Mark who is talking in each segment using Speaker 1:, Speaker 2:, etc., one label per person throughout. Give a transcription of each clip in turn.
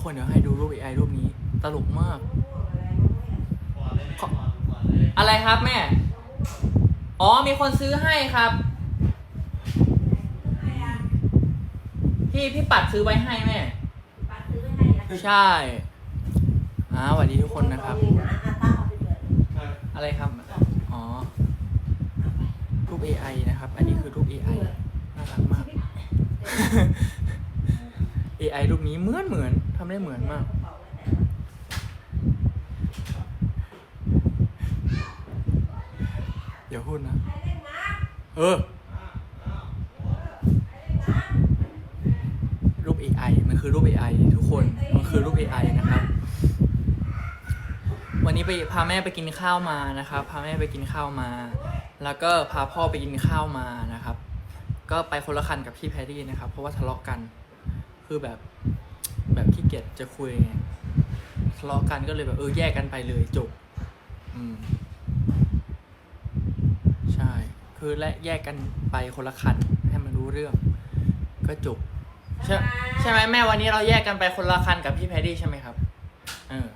Speaker 1: กคนเดี๋ยวให้ดูรูป AI รูปนี้ ตลกมาก อะไรครับแม่ อ๋อมีคนซื้อให้ครับ พี่พี่ปัดซื้อไว้ให้แม่ ใช่อ่าสวัสดีทุกคนนะครับ อะไรครับ อ๋อ รูป AI นะครับ อันนี้คือรูป AI น่ารักมาก AI รูปนี้เหมือนเหมือนทำได้เหมือนมาก อย่าพูดนะ เออ รูป AI มันคือรูป AI ทุกคน มันคือรูป AI นะครับ วันนี้ไปพาแม่ไปกินข้าวมานะครับ พาแม่ไปกินข้าวมา แล้วก็พาพ่อไปกินข้าวมานะครับ ก็ไปคนละคันกับพี่แพรรี่นะครับ เพราะว่าทะเลาะกัน คือแบบแบบขี้เกียจจะคุยไงทะเลาะกันก็เลยแบบเออแยกกันไปเลยจบ อืม ใช่ คือและแยกกันไปคนละคันให้มันรู้เรื่อง ก็จบ ใช่ใช่ไหมแม่วันนี้เราแยกกันไปคนละคันกับพี่แพรรี่ใช่ไหมครับ เออ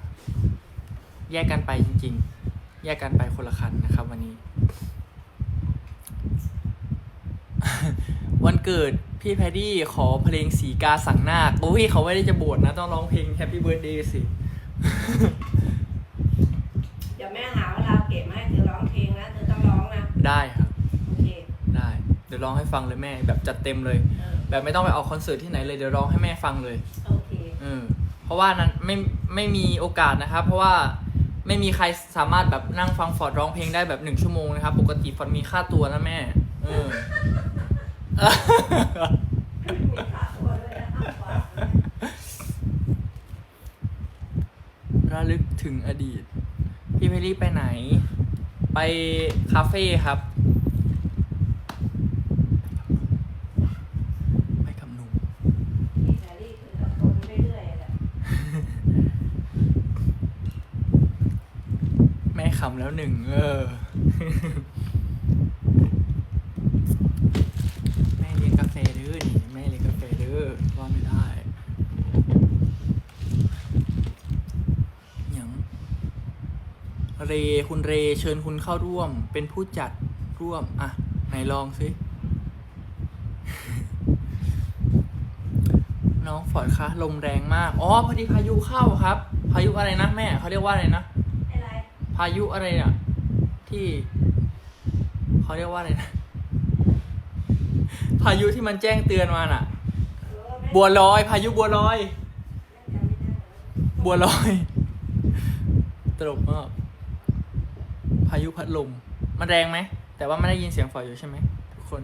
Speaker 1: แยกกันไปจริง ๆ แยกกันไปคนละคันนะครับ วันนี้ วันเกิด พี่แพรรี่ขอเพลงสีกาสังนาคอุ้ยเขาไม่ได้จะบวชนะ ต้องร้องเพลง Happy Birthday สิ
Speaker 2: เดี๋ยวแม่หาเวลาเก็บมาให้เธอร้องเพลงนะเธอต้องร้องนะ
Speaker 1: ได้ครับ
Speaker 2: โอเค
Speaker 1: ได้ เดี๋ยวร้องให้ฟังเลยแม่ แบบจัดเต็มเลย
Speaker 2: เออ
Speaker 1: แบบไม่ต้องไปเอาคอนเสิร์ตที่ไหนเลย เดี๋ยวร้องให้แม่ฟังเลย
Speaker 2: โอเค
Speaker 1: เออเพราะว่านั้นไม่ไม่มีโอกาสนะครับ เพราะว่าไม่มีใครสามารถแบบนั่งฟังฟอร์ดร้องเพลงได้แบบหนึ่งชั่วโมงนะครับ ปกติฟอร์ดมีค่าตัวนะแม่ เออ
Speaker 2: มีขาตัวด้วยนะห้ามกวาดนะ
Speaker 1: ระลึกถึงอดีต พี่เพลลี่ไปไหน ไปคาเฟ่ครับ ไปกับหนุ่ม
Speaker 2: พี่แพรรี่คือกับคนเรื่อยๆแหละ
Speaker 1: แม่ขำแล้วหนึ่งเออ แม่เลี้ยงกาแฟเด้อนี่แม่เลี้ยงกาแฟเด้อว่าไม่ได้หยัง เรคุณเรเชิญคุณเข้าร่วม เป็นผู้จัดร่วม อะ ไหนลองสิน้องฝอยคะลมแรงมาก อ๋อ พอดีพายุเข้าครับ พายุอะไรนะแม่เขาเรียกว่าอะไรนะ
Speaker 2: อะไร
Speaker 1: พายุอะไรอะ ที่เขาเรียกว่าอะไรนะ พายุที่มันแจ้งเตือนมาน่ะ
Speaker 2: เออแม่
Speaker 1: บัวลอย พายุบัวลอย
Speaker 2: จำไม่ได้เหรอ
Speaker 1: บัวลอย ตลกมากพายุพัดลม มันแรงไหม แต่ว่าไม่ได้ยินเสียงฝอยอยู่ใช่ไหมทุกคน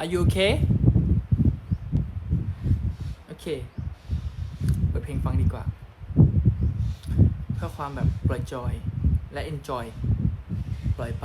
Speaker 1: Are you okay โอเค เปิดเพลงฟังดีกว่า เพื่อความแบบปล่อยจอยและ enjoy ปล่อยไป